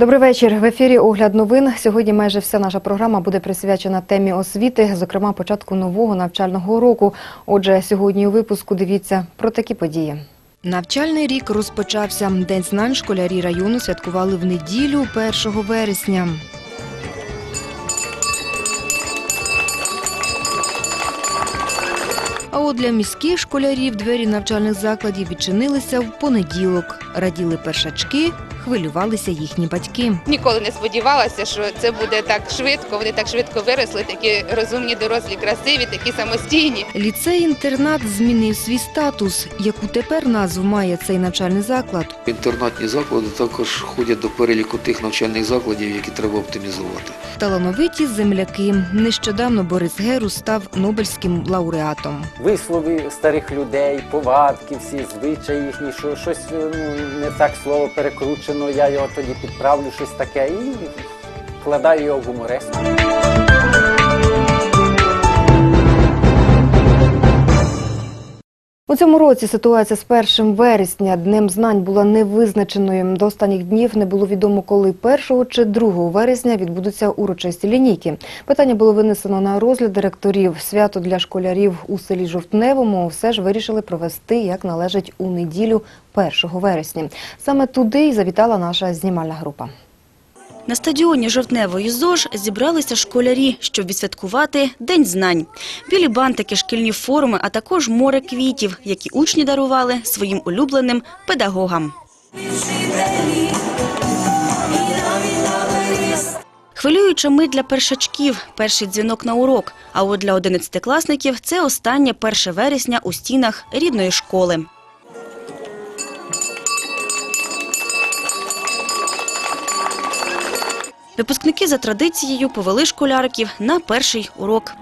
Добрий вечір. В ефірі огляд новин. Сьогодні майже вся наша програма буде присвячена темі освіти, зокрема початку нового навчального року. Отже, сьогодні у випуску дивіться про такі події. Навчальний рік розпочався. День знань школярі району святкували в неділю 1 вересня. А от для міських школярів двері навчальних закладів відчинилися в понеділок. Раділи першачки, хвилювалися їхні батьки. Ніколи не сподівалася, що це буде так швидко. Вони так швидко виросли, такі розумні, дорослі, красиві, такі самостійні. Ліцей-інтернат змінив свій статус. Яку тепер назву має цей навчальний заклад? Інтернатні заклади також ходять до переліку тих навчальних закладів, які треба оптимізувати. Талановиті земляки. Нещодавно Борис Герус став Нобельським лауреатом. вислови старих людей, повадки, всі звичаї їхні, що щось ну, не так слово перекручено, я його тоді підправлю, щось таке і вкладаю його в гумореску. У цьому році ситуація з 1 вересня днем знань була невизначеною. До останніх днів не було відомо, коли 1 чи 2 вересня відбудуться урочисті лінійки. Питання було винесено на розгляд директорів. Свято для школярів у селі Жовтневому все ж вирішили провести як належить у неділю 1 вересня. Саме туди й завітала наша знімальна група. На стадіоні Жовтневої ЗОЖ зібралися школярі, щоб відсвяткувати День знань. Білі бантики, шкільні форми, а також море квітів, які учні дарували своїм улюбленим педагогам. Хвилююча мить для першачків – перший дзвінок на урок. А от для одинадцятикласників – це останнє 1 вересня у стінах рідної школи. Випускники за традицією повели школяриків на перший урок.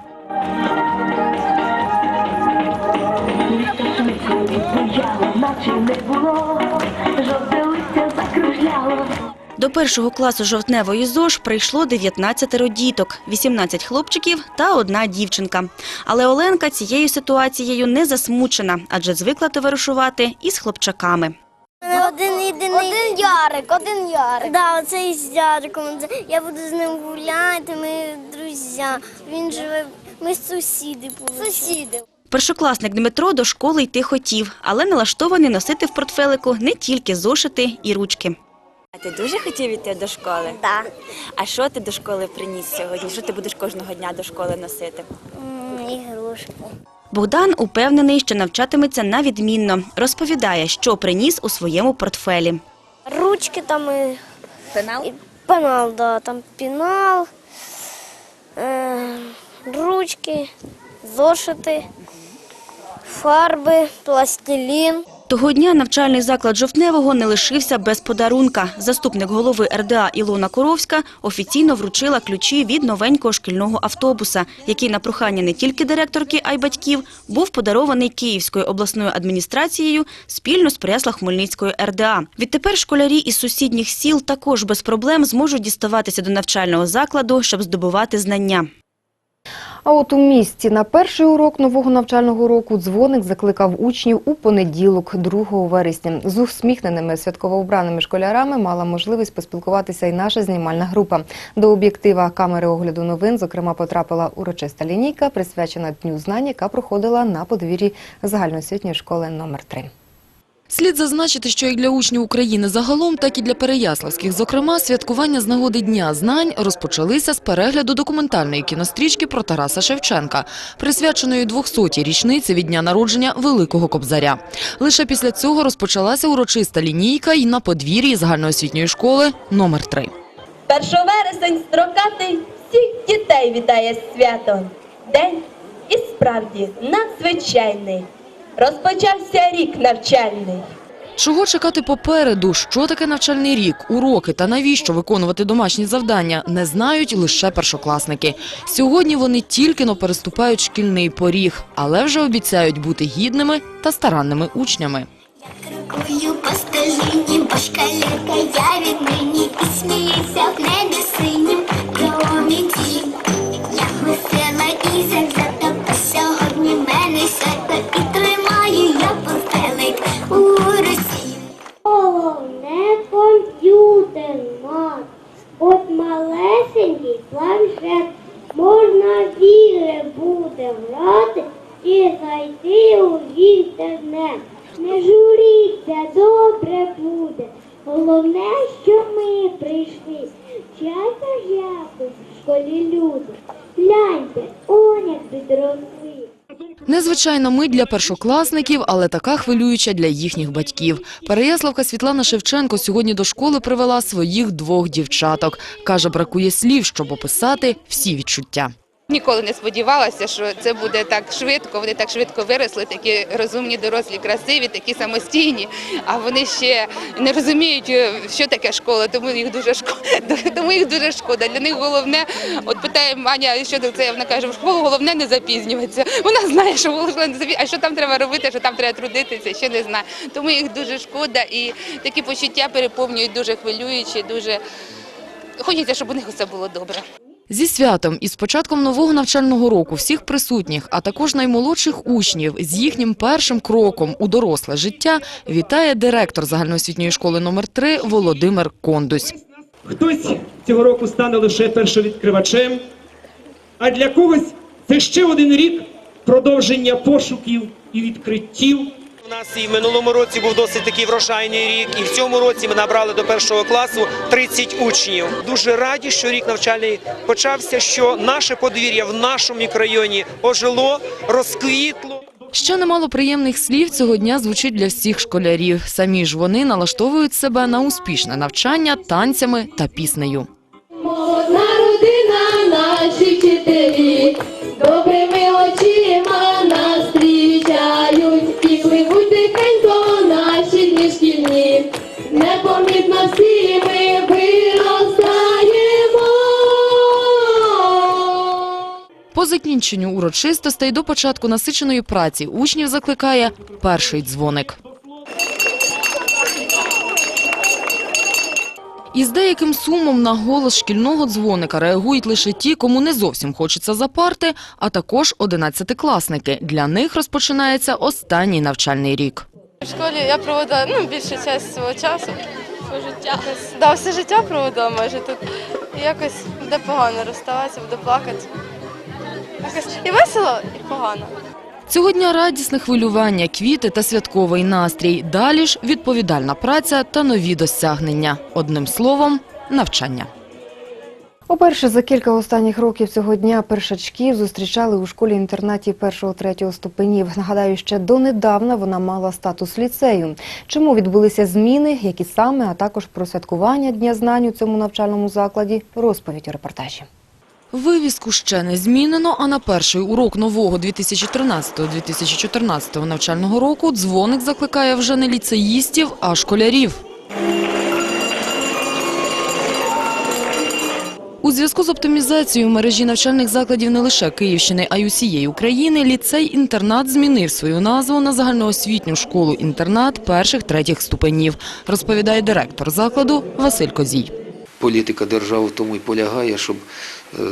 До першого класу жовтневої ЗОЖ прийшло 19 діток, 18 хлопчиків та одна дівчинка. Але Оленка цією ситуацією не засмучена, адже звикла товаришувати із хлопчаками. Один єдиний. Один Ярик, один Ярик. Да, оцей з Яриком. Я буду з ним гуляти, ми друзі. Він живе, ми сусіди. Сусіди. Першокласник Дмитро до школи йти хотів, але налаштований носити в портфелику не тільки зошити і ручки. А ти дуже хотів йти до школи? Да. А що ти до школи приніс сьогодні? Що ти будеш кожного дня до школи носити? М, Ігрушки. Богдан упевнений, що навчатиметься на відмінно. Розповідає, що приніс у своєму портфелі. Ручки там і, Пенал? і пенал, да, там пенал, е, ручки, зошити, фарби, пластилін. Того дня навчальний заклад Жовтневого не лишився без подарунка. Заступник голови РДА Ілона Коровська офіційно вручила ключі від новенького шкільного автобуса, який на прохання не тільки директорки, а й батьків, був подарований Київською обласною адміністрацією спільно з пресла Хмельницької РДА. Відтепер школярі із сусідніх сіл також без проблем зможуть діставатися до навчального закладу, щоб здобувати знання. А от у місті на перший урок нового навчального року дзвоник закликав учнів у понеділок, 2 вересня. З усміхненими святково вбраними школярами мала можливість поспілкуватися і наша знімальна група. До об'єктива камери огляду новин, зокрема, потрапила урочиста лінійка, присвячена Дню знань, яка проходила на подвір'ї загальноосвітньої школи номер 3 Слід зазначити, що як для учнів України загалом, так і для переяславських, зокрема, святкування з нагоди Дня знань розпочалися з перегляду документальної кінострічки про Тараса Шевченка, присвяченої 200-й річниці від дня народження Великого Кобзаря. Лише після цього розпочалася урочиста лінійка і на подвір'ї загальноосвітньої школи номер 3 1 вересень строкатий всіх дітей вітає з святом. День і справді надзвичайний. Розпочався рік навчальний. Чого чекати попереду, що таке навчальний рік, уроки та навіщо виконувати домашні завдання, не знають лише першокласники. Сьогодні вони тільки но переступають шкільний поріг, але вже обіцяють бути гідними та старанними учнями. Крокую по стежині, бо шкалерка я віднині і сміється в небі синім промінці. Я весела і завзята, бо сьогодні мене свято комп'ютер. інтернат. От малесенький планшет. Можна в ігри буде грати і зайти у інтернет. Не журіться, добре буде. Головне, що ми прийшли. Ж якось в школі люди. Гляньте, он як підросли. Незвичайна мить для першокласників, але така хвилююча для їхніх батьків. Переяславка Світлана Шевченко сьогодні до школи привела своїх двох дівчаток. Каже, бракує слів, щоб описати всі відчуття. Ніколи не сподівалася, що це буде так швидко. Вони так швидко виросли, такі розумні, дорослі, красиві, такі самостійні. А вони ще не розуміють, е, що таке школа, тому їх дуже шкода. Тому їх дуже шкода. Для них головне, от питає Аня, що це вона каже, в школу головне не запізнюватися. Вона знає, що головне не запізнюватися. А що там треба робити, що там треба трудитися, ще не знає. Тому їх дуже шкода і такі почуття переповнюють дуже хвилюючі, дуже хочеться, щоб у них усе було добре. Зі святом і з початком нового навчального року всіх присутніх, а також наймолодших учнів з їхнім першим кроком у доросле життя вітає директор загальноосвітньої школи номер 3 Володимир Кондусь. Хтось цього року стане лише першовідкривачем, а для когось це ще один рік продовження пошуків і відкриттів. У нас і в минулому році був досить такий врожайний рік, і в цьому році ми набрали до першого класу 30 учнів. Дуже раді, що рік навчальний почався, що наше подвір'я в нашому мікрорайоні ожило, розквітло. Ще немало приємних слів цього дня звучить для всіх школярів. Самі ж вони налаштовують себе на успішне навчання танцями та піснею. Одна родина, наші закінченню урочистостей до початку насиченої праці учнів закликає перший дзвоник. Із деяким сумом на голос шкільного дзвоника реагують лише ті, кому не зовсім хочеться за парти, а також одинадцятикласники. Для них розпочинається останній навчальний рік. В школі я проводила ну, більшу частину свого часу. Все життя. Да, все життя проводила майже тут. І якось буде погано розставатися, буде плакати. І весело, і погано. Цього дня радісне хвилювання, квіти та святковий настрій. Далі ж відповідальна праця та нові досягнення. Одним словом, навчання. Уперше за кілька останніх років цього дня першачків зустрічали у школі-інтернаті першого-третього ступенів. Нагадаю, ще донедавна вона мала статус ліцею. Чому відбулися зміни, які саме, а також про святкування Дня знань у цьому навчальному закладі, розповідь у репортажі. Вивіску ще не змінено, а на перший урок нового 2013-2014 навчального року дзвоник закликає вже не ліцеїстів, а школярів. У зв'язку з оптимізацією мережі навчальних закладів не лише Київщини, а й усієї України, ліцей-інтернат змінив свою назву на загальноосвітню школу-інтернат перших-третіх ступенів, розповідає директор закладу Василь Козій. Політика держави в тому і полягає, щоб е,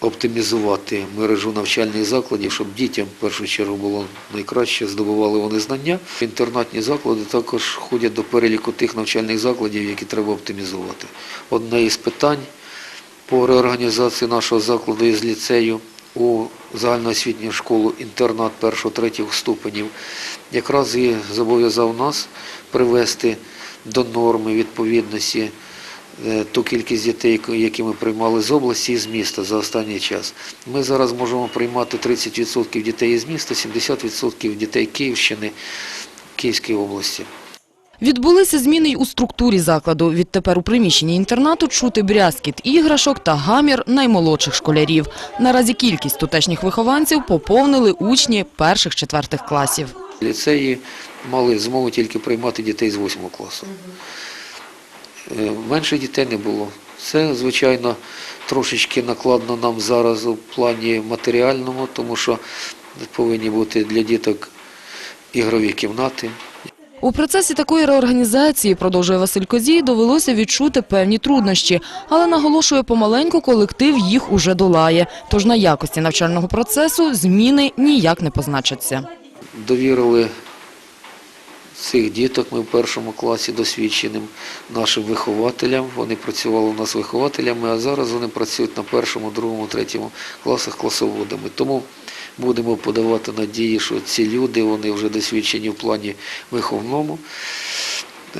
оптимізувати мережу навчальних закладів, щоб дітям в першу чергу було найкраще, здобували вони знання. Інтернатні заклади також входять до переліку тих навчальних закладів, які треба оптимізувати. Одне із питань по реорганізації нашого закладу із ліцею у загальноосвітню школу інтернат першого-третього ступенів якраз і зобов'язав нас привести до норми відповідності ту кількість дітей, які ми приймали з області і з міста за останній час. Ми зараз можемо приймати 30% дітей із міста, 70% дітей Київщини, Київської області. Відбулися зміни й у структурі закладу. Відтепер у приміщенні інтернату чути брязкіт іграшок та гамір наймолодших школярів. Наразі кількість тутешніх вихованців поповнили учні перших-четвертих класів. Ліцеї мали змогу тільки приймати дітей з 8 класу. Е, Менше дітей не було. Це, звичайно, трошечки накладно нам зараз у плані матеріальному, тому що повинні бути для діток ігрові кімнати, У процесі такої реорганізації, продовжує Василь Козій, довелося відчути певні труднощі, але наголошує, помаленьку колектив їх уже долає. Тож на якості навчального процесу зміни ніяк не позначаться. довірили цих діток ми в першому класі досвідченим нашим вихователям. Вони працювали у нас вихователями, а зараз вони працюють на першому, другому, третьому класах класоводами. Тому будемо подавати надії, що ці люди вони вже досвідчені в плані виховному.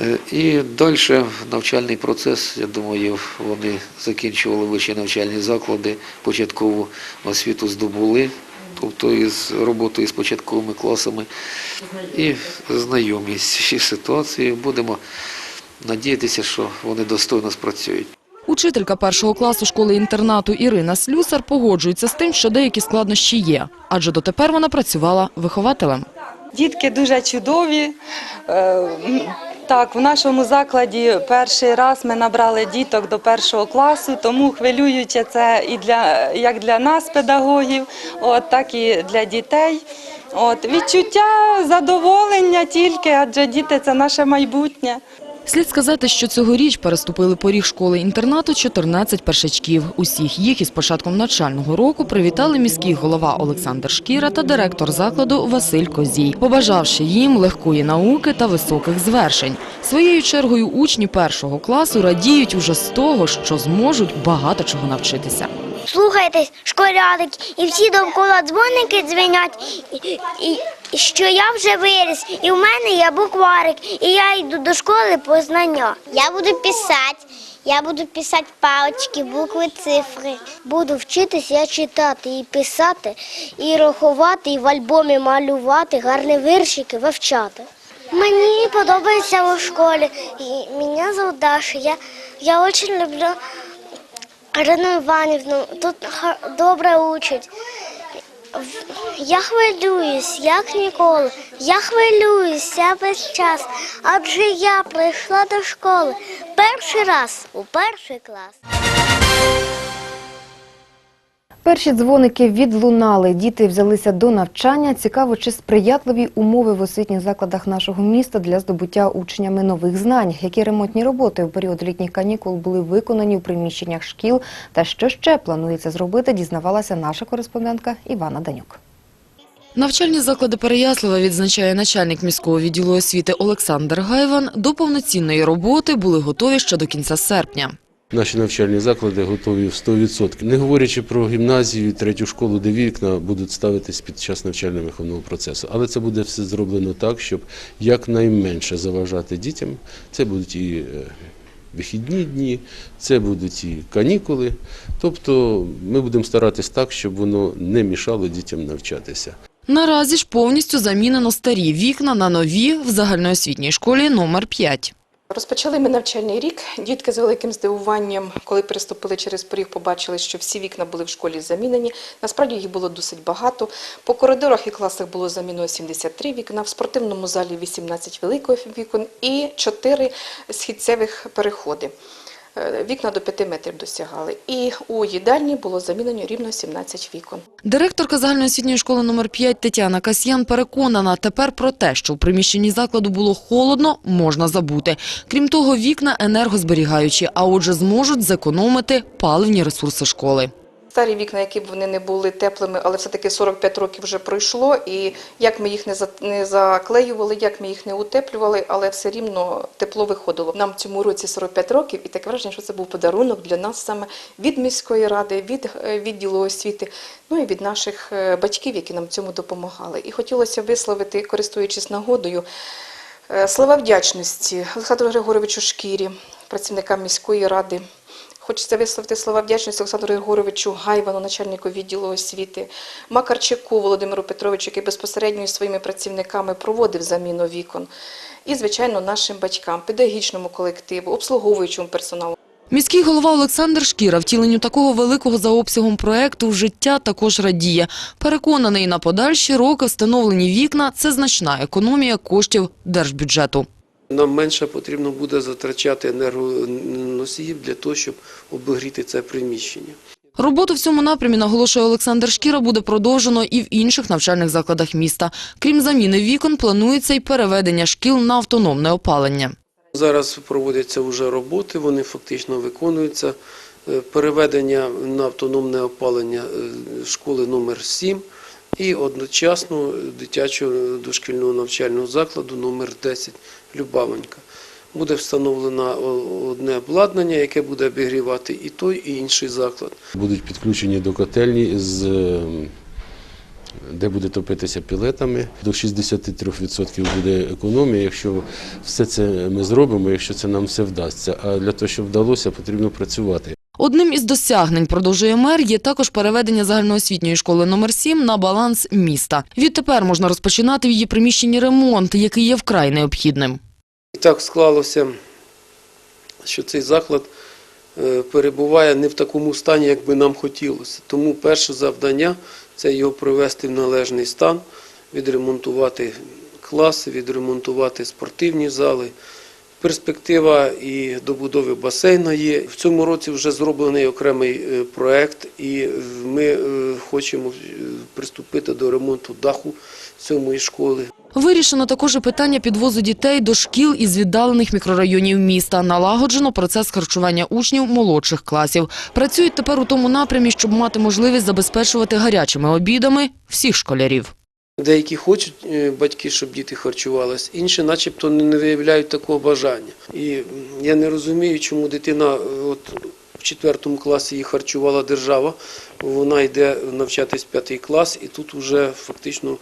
Е, І далі навчальний процес, я думаю, вони закінчували вищі навчальні заклади, початкову освіту здобули, тобто із роботою з початковими класами і знайомі з цією ситуацією. Будемо надіятися, що вони достойно спрацюють. Учителька першого класу школи-інтернату Ірина Слюсар погоджується з тим, що деякі складнощі є, адже дотепер вона працювала вихователем. Дітки дуже чудові. Так, в нашому закладі перший раз ми набрали діток до першого класу, тому хвилююче це і для як для нас, педагогів, от так і для дітей. От відчуття задоволення тільки, адже діти це наше майбутнє. Слід сказати, що цьогоріч переступили поріг школи-інтернату 14 першачків. Усіх їх із початком навчального року привітали міський голова Олександр Шкіра та директор закладу Василь Козій, побажавши їм легкої науки та високих звершень. Своєю чергою учні першого класу радіють уже з того, що зможуть багато чого навчитися. Слухайтесь, школярики, і всі довкола дзвоники дзвенять, і, і, що я вже виріс, і в мене є букварик, і я йду до школи по знання. Я буду писати, я буду писати палички, букви, цифри. Буду вчитися читати і писати, і рахувати, і в альбомі малювати, гарні віршики вивчати. Мені подобається у школі. І мене зовут Даша. Я, я дуже люблю Ірину Іванівну, тут добре учать. Я хвилююсь, як ніколи. Я хвилююся весь час, адже я прийшла до школи перший раз у перший клас. Перші дзвоники відлунали. Діти взялися до навчання. Цікаво, чи сприятливі умови в освітніх закладах нашого міста для здобуття учнями нових знань. Які ремонтні роботи у період літніх канікул були виконані у приміщеннях шкіл та що ще планується зробити, дізнавалася наша кореспондентка Івана Данюк. Навчальні заклади Переяслава, відзначає начальник міського відділу освіти Олександр Гайван, до повноцінної роботи були готові ще до кінця серпня. Наші навчальні заклади готові в 100%. Не говорячи про гімназію, третю школу, де вікна будуть ставитись під час навчально-виховного процесу. Але це буде все зроблено так, щоб якнайменше заважати дітям. Це будуть і е, вихідні дні, це будуть і канікули. Тобто ми будемо старатись так, щоб воно не мішало дітям навчатися. Наразі ж повністю замінено старі вікна на нові в загальноосвітній школі номер 5. Розпочали ми навчальний рік. Дітки з великим здивуванням, коли переступили через поріг, побачили, що всі вікна були в школі замінені. Насправді їх було досить багато. По коридорах і класах було замінено 73 вікна, в спортивному залі 18 великих вікон і 4 східцевих переходи. Е, Вікна до 5 метрів досягали. І у їдальні було замінено рівно 17 вікон. Директорка загальноосвітньої школи номер 5 Тетяна Касьян переконана, тепер про те, що в приміщенні закладу було холодно, можна забути. Крім того, вікна енергозберігаючі, а отже зможуть зекономити паливні ресурси школи. Старі вікна, які б вони не були теплими, але все-таки 45 років вже пройшло, і як ми їх не за- не заклеювали, як ми їх не утеплювали, але все рівно тепло виходило. Нам цьому році 45 років, і таке враження, що це був подарунок для нас саме від міської ради, від е, відділу освіти, ну і від наших е, батьків, які нам цьому допомагали. І хотілося висловити, користуючись нагодою, е, слова вдячності Олександру Григоровичу Шкірі, працівникам міської ради. Хочеться висловити слова вдячності Олександру Григоровичу Гайвану, начальнику відділу освіти, Макарчику Володимиру Петровичу, який безпосередньо із своїми працівниками проводив заміну вікон. І, звичайно, нашим батькам, педагогічному колективу, обслуговуючому персоналу. Міський голова Олександр Шкіра втіленню такого великого за обсягом проекту в життя також радіє. Переконаний, на подальші роки встановлені вікна – це значна економія коштів держбюджету. Нам менше потрібно буде затрачати енергоносіїв для того, щоб обігріти це приміщення. Роботу в цьому напрямі, наголошує Олександр Шкіра, буде продовжено і в інших навчальних закладах міста. Крім заміни вікон, планується й переведення шкіл на автономне опалення. Зараз проводяться вже роботи, вони фактично виконуються. Е, Переведення на автономне опалення е, школи номер 7 і одночасно дитячого дошкільного навчального закладу номер 10 Любавонька. Буде встановлено одне обладнання, яке буде обігрівати і той, і інший заклад. Будуть підключені до котельні, з, е, де буде топитися пілетами. До 63% буде економія, якщо все це ми зробимо, якщо це нам все вдасться. А для того, щоб вдалося, потрібно працювати. Одним із досягнень, продовжує мер, є також переведення загальноосвітньої школи номер 7 на баланс міста. Відтепер можна розпочинати в її приміщенні ремонт, який є вкрай необхідним. І так склалося, що цей заклад е, перебуває не в такому стані, як би нам хотілося. Тому перше завдання це його привести в належний стан, відремонтувати класи, відремонтувати спортивні зали. Перспектива і добудови басейна є. В цьому році вже зроблений окремий е, проект, і е, ми е, хочемо приступити до ремонту даху сьомої школи. Вирішено також питання підвозу дітей до шкіл із віддалених мікрорайонів міста. Налагоджено процес харчування учнів молодших класів. Працюють тепер у тому напрямі, щоб мати можливість забезпечувати гарячими обідами всіх школярів. Деякі хочуть е, батьки, щоб діти харчувалися, інші начебто не виявляють такого бажання. І я не розумію, чому дитина е, от, в четвертому класі її харчувала держава, вона йде навчатись п'ятий клас, і тут вже фактично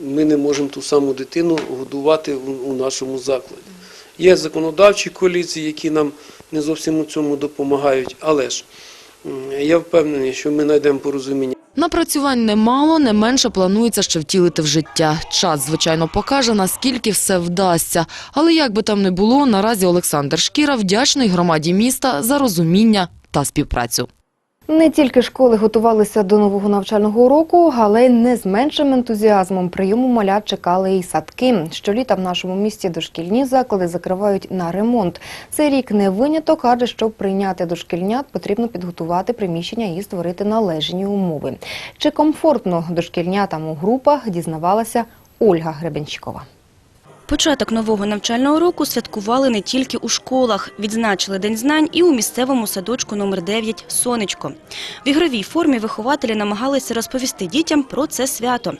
ми не можемо ту саму дитину годувати у нашому закладі. Є законодавчі коаліції, які нам не зовсім у цьому допомагають, але ж я впевнений, що ми знайдемо порозуміння. Напрацювань немало, не менше планується ще втілити в життя. Час, звичайно, покаже, наскільки все вдасться. Але як би там не було, наразі Олександр Шкіра вдячний громаді міста за розуміння та співпрацю. Не тільки школи готувалися до нового навчального року, але й не з меншим ентузіазмом прийому малят чекали і садки. Щоліта в нашому місті дошкільні заклади закривають на ремонт. Цей рік не виняток, адже щоб прийняти дошкільнят, потрібно підготувати приміщення і створити належні умови. Чи комфортно дошкільнятам у групах дізнавалася Ольга Гребенщикова. Початок нового навчального року святкували не тільки у школах. Відзначили День знань і у місцевому садочку номер 9 «Сонечко». В ігровій формі вихователі намагалися розповісти дітям про це свято.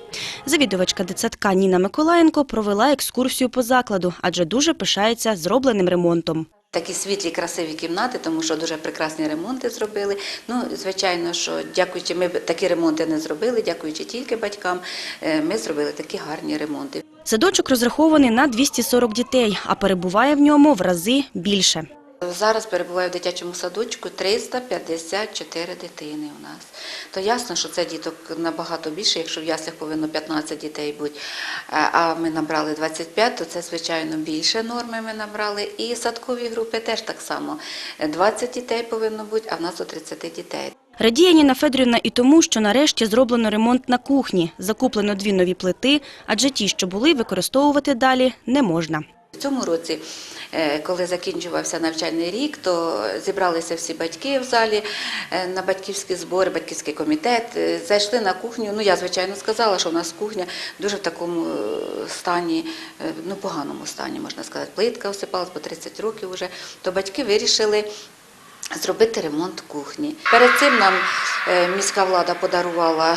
Завідувачка дитсадка Ніна Миколаєнко провела екскурсію по закладу, адже дуже пишається зробленим ремонтом. Такі світлі, красиві кімнати, тому що дуже прекрасні ремонти зробили. Ну, звичайно, що дякуючи, ми такі ремонти не зробили, дякуючи тільки батькам, е, ми зробили такі гарні ремонти. Садочок розрахований на 240 дітей, а перебуває в ньому в рази більше. Зараз перебуває в дитячому садочку 354 дитини у нас. То ясно, що це діток набагато більше, якщо в яслях повинно 15 дітей бути, а- а ми набрали 25, то це, звичайно, більше норми ми набрали. І садкові групи теж так само. 20 дітей повинно бути, а в нас до 30 дітей. Радіє Ніна Федорівна і тому, що нарешті зроблено ремонт на кухні. Закуплено дві нові плити, адже ті, що були, використовувати далі не можна. В цьому році, е, коли закінчувався навчальний рік, то зібралися всі батьки в залі е, на батьківські збори, батьківський комітет. е, Зайшли на кухню. Ну, я, звичайно, сказала, що у нас кухня дуже в такому стані, ну, поганому стані, можна сказати. Плитка осипалась по 30 років вже. То батьки вирішили зробити ремонт кухні. Перед цим нам е, міська влада подарувала е,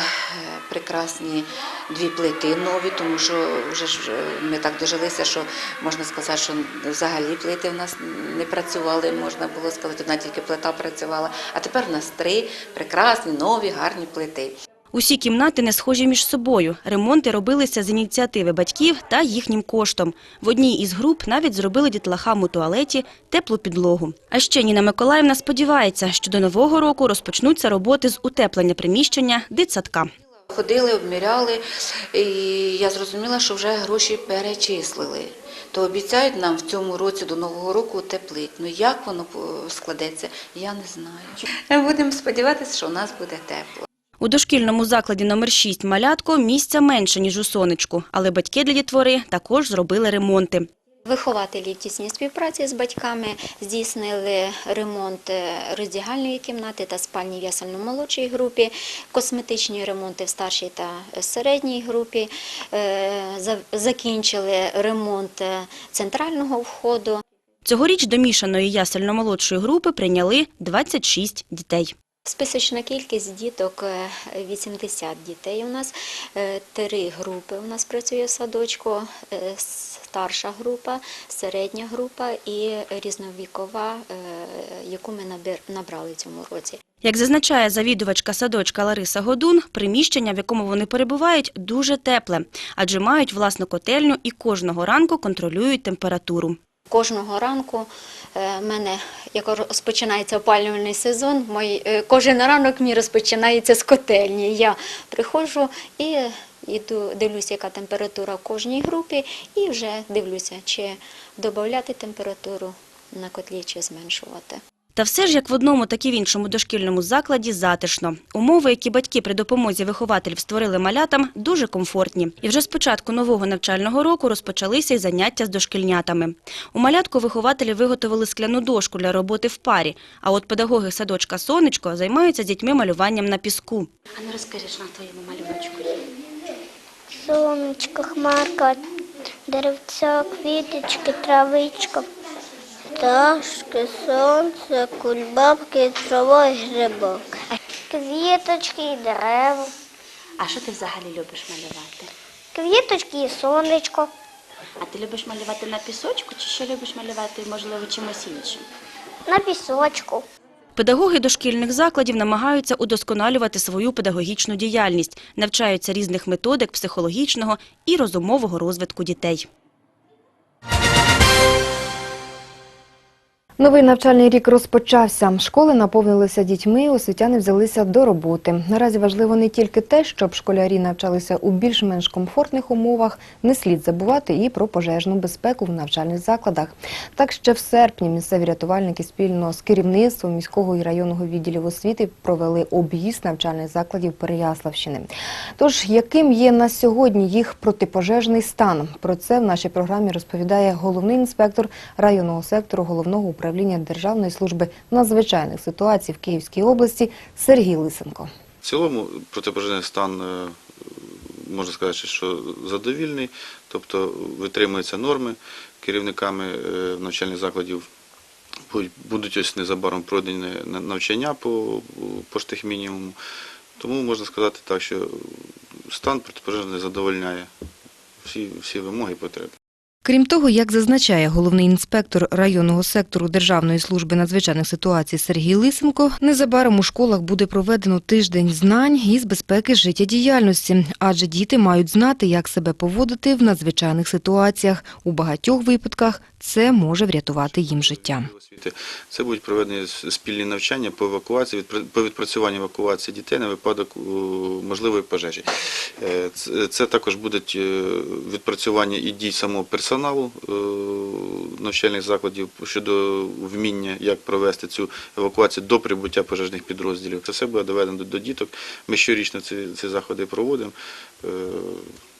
прекрасні дві плити нові, тому що вже ж е, ми так дожилися, що можна сказати, що взагалі плити в нас не працювали, можна було сказати, одна тільки плита працювала. А тепер в нас три прекрасні, нові, гарні плити. Усі кімнати не схожі між собою. Ремонти робилися з ініціативи батьків та їхнім коштом. В одній із груп навіть зробили дітлахам у туалеті теплу підлогу. А ще Ніна Миколаївна сподівається, що до нового року розпочнуться роботи з утеплення приміщення дитсадка. Ходили, обміряли, і я зрозуміла, що вже гроші перечислили. То обіцяють нам в цьому році до Нового року утеплити. Ну як воно е, складеться, я не знаю. Будемо сподіватися, що у нас буде тепло. У дошкільному закладі номер 6 «Малятко» місця менше, ніж у сонечку, але батьки для дітвори також зробили ремонти. Вихователі в тісній співпраці з батьками здійснили ремонт е, роздягальної кімнати та спальні в ясельно-молодшій групі, косметичні ремонти в старшій та середній групі, е, закінчили ремонт е, центрального входу. Цьогоріч до мішаної ясельно-молодшої групи прийняли 26 дітей. Списочна кількість діток е, 80 дітей у нас, Е, три групи у нас працює в садочку, е, старша група, середня група і різновікова, е, яку ми набрали цьому році. Як зазначає завідувачка садочка Лариса Годун, приміщення, в якому вони перебувають, дуже тепле, адже мають власну котельню і кожного ранку контролюють температуру. Кожного ранку е, в мене, як розпочинається опалювальний сезон, мій, е, кожен ранок мій розпочинається з котельні. Я приходжу і йду, дивлюся, яка температура в кожній групі, і вже дивлюся, чи додати температуру на котлі, чи зменшувати. Та все ж, як в одному, так і в іншому дошкільному закладі, затишно. Умови, які батьки при допомозі вихователів створили малятам, дуже комфортні. І вже з початку нового навчального року розпочалися й заняття з дошкільнятами. У малятку вихователі виготовили скляну дошку для роботи в парі, а от педагоги садочка «Сонечко» займаються з дітьми малюванням на піску. А ну розкажи, що на твоєму малюночку є. Сонечко, хмарка, деревця, квіточки, травичка, пташки, сонце, кульбабки, трава і грибок. Квіточки і дерева. А що ти взагалі любиш малювати? Квіточки і сонечко. А ти любиш малювати на пісочку чи ще любиш малювати, можливо, чимось іншим? На пісочку. Педагоги дошкільних закладів намагаються удосконалювати свою педагогічну діяльність, навчаються різних методик психологічного і розумового розвитку дітей. Новий навчальний рік розпочався. Школи наповнилися дітьми, освітяни взялися до роботи. Наразі важливо не тільки те, щоб школярі навчалися у більш-менш комфортних умовах, не слід забувати і про пожежну безпеку в навчальних закладах. Так ще в серпні місцеві рятувальники спільно з керівництвом міського і районного відділів освіти провели об'їзд навчальних закладів Переяславщини. Тож, яким є на сьогодні їх протипожежний стан? Про це в нашій програмі розповідає головний інспектор районного сектору головного управління Державної служби надзвичайних ситуацій в Київській області Сергій Лисенко. В цілому протипожежний стан е, можна сказати, що задовільний, тобто витримуються норми керівниками е, навчальних закладів. Будуть- ось незабаром пройдені навчання по, по штихмінімуму. Тому можна сказати так, що стан протипожежний задовольняє всі, всі вимоги і потреби. Крім того, як зазначає головний інспектор районного сектору Державної служби надзвичайних ситуацій Сергій Лисенко, незабаром у школах буде проведено тиждень знань із безпеки життєдіяльності, адже діти мають знати, як себе поводити в надзвичайних ситуаціях. У багатьох випадках це може врятувати їм життя. Це будуть проведені спільні навчання по евакуації, по відпрацюванню евакуації дітей на випадок можливої пожежі. Е, Це, це також будуть е, відпрацювання і дій самого персоналу е, навчальних закладів щодо вміння, як провести цю евакуацію до прибуття пожежних підрозділів. Це все буде доведено до, до діток. Ми щорічно ці, ці заходи проводимо. е,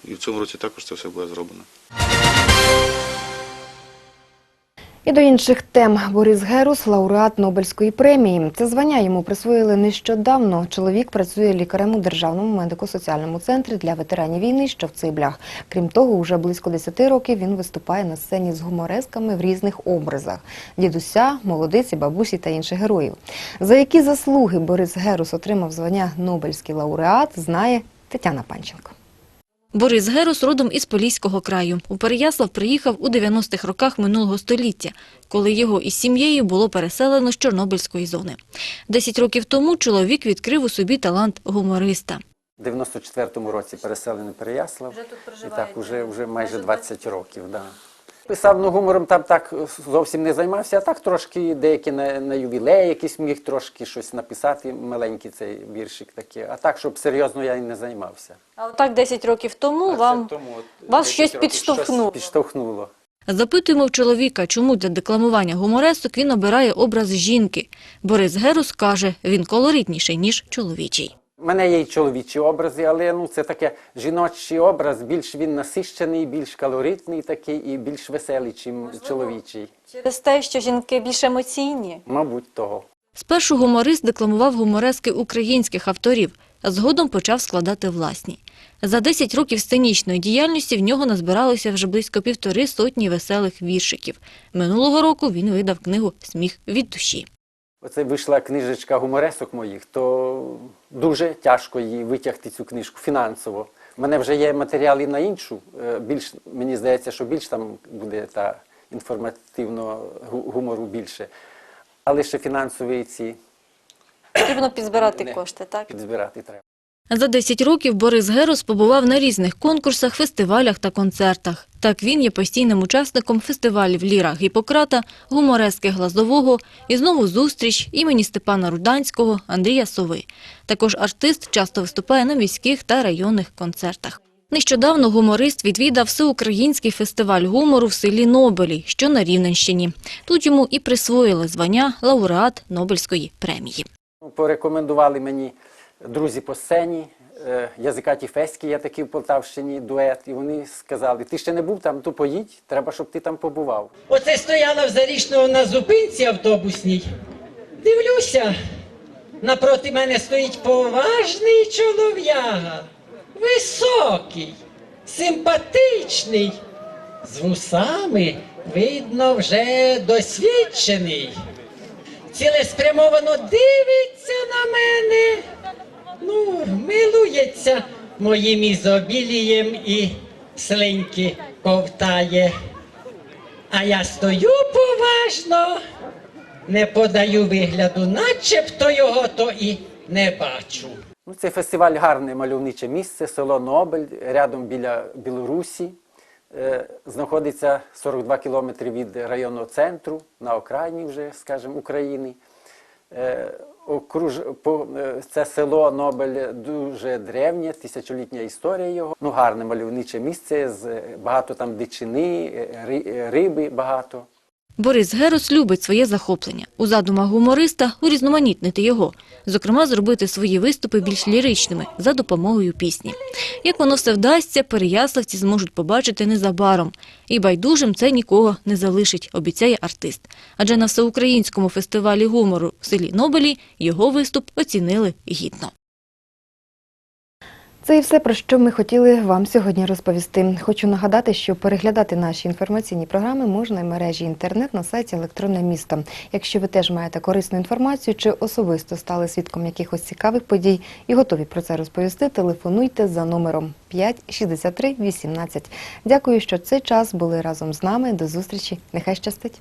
І в цьому році також це все буде зроблено. І до інших тем Борис Герус, лауреат Нобелівської премії. Це звання йому присвоїли нещодавно. Чоловік працює лікарем у державному медико-соціальному центрі для ветеранів війни, що в Циблях. Крім того, уже близько 10 років він виступає на сцені з гуморесками в різних образах: дідуся, молодиці, бабусі та інших героїв. За які заслуги Борис Герус отримав звання Нобелівський лауреат, знає Тетяна Панченко. Борис Герус родом із Поліського краю. У Переяслав приїхав у 90-х роках минулого століття, коли його із сім'єю було переселено з Чорнобильської зони. Десять років тому чоловік відкрив у собі талант гумориста. У 94-му році переселений Переяслав. І так, вже, вже майже 20 років. Да. Писав ну, гумором там так зовсім не займався, а так трошки деякі на, на ювілеї якісь міг трошки щось написати, маленький цей віршик такий. А так, щоб серйозно я і не займався. А так 10 років тому вам вас щось підштовхнуло. Щось підштовхнуло. Запитуємо в чоловіка, чому для декламування гуморесок він обирає образ жінки. Борис Герус каже, він колоритніший, ніж чоловічий. У мене є й чоловічі образи, але ну, це таке жіночий образ, більш він насищений, більш калоритний такий і більш веселий, ніж чоловічий. Через те, що жінки більш емоційні. Мабуть, того. Спершу гуморист декламував гуморески українських авторів, а згодом почав складати власні. За 10 років сценічної діяльності в нього назбиралося вже близько півтори сотні веселих віршиків. Минулого року він видав книгу «Сміх від душі». Оце вийшла книжечка гуморесок моїх, то дуже тяжко її витягти цю книжку фінансово. У мене вже є матеріали на іншу. е, Більш мені здається, що більш там буде та інформативного гумору більше. Але ще фінансові ці Потрібно підзбирати Не. кошти, так? підзбирати треба. За 10 років Борис Герос побував на різних конкурсах, фестивалях та концертах. Так він є постійним учасником фестивалів Ліра Гіппократа, гуморески Глазового і знову зустріч імені Степана Руданського, Андрія Сови. Також артист часто виступає на міських та районних концертах. Нещодавно гуморист відвідав всеукраїнський фестиваль гумору в селі Нобелі, що на Рівненщині. Тут йому і присвоїли звання лауреат Нобельської премії. Порекомендували мені друзі по сцені, е, Язикаті Феські, є такий в Полтавщині дует, і вони сказали, ти ще не був там, то поїдь, треба, щоб ти там побував. Оце стояла в Зарічного на зупинці автобусній. Дивлюся, напроти мене стоїть поважний чолов'яга, високий, симпатичний, з вусами, видно, вже досвідчений. Цілеспрямовано дивиться на мене, ну, милується моїм ізобілієм і слиньки ковтає. А я стою поважно, не подаю вигляду, начебто його то і не бачу. Ну, цей фестиваль гарне мальовниче місце, село Нобель, рядом біля Білорусі. Е, знаходиться 42 кілометри від районного центру, на окраїні вже, скажімо, України. Е, окруж... е, Це село Нобель дуже древнє, тисячолітня історія його. Ну, гарне мальовниче місце, з... багато там дичини, е, е, риби багато. Борис Герос любить своє захоплення. У задумах гумориста урізноманітнити його, зокрема, зробити свої виступи більш ліричними за допомогою пісні. Як воно все вдасться, переяславці зможуть побачити незабаром. І байдужим це нікого не залишить, обіцяє артист. Адже на всеукраїнському фестивалі гумору в селі Нобелі його виступ оцінили гідно. Це і все, про що ми хотіли вам сьогодні розповісти. Хочу нагадати, що переглядати наші інформаційні програми можна в мережі інтернет на сайті Електронне місто. Якщо ви теж маєте корисну інформацію чи особисто стали свідком якихось цікавих подій і готові про це розповісти, телефонуйте за номером 5 63 18. Дякую, що цей час були разом з нами. До зустрічі. Нехай щастить.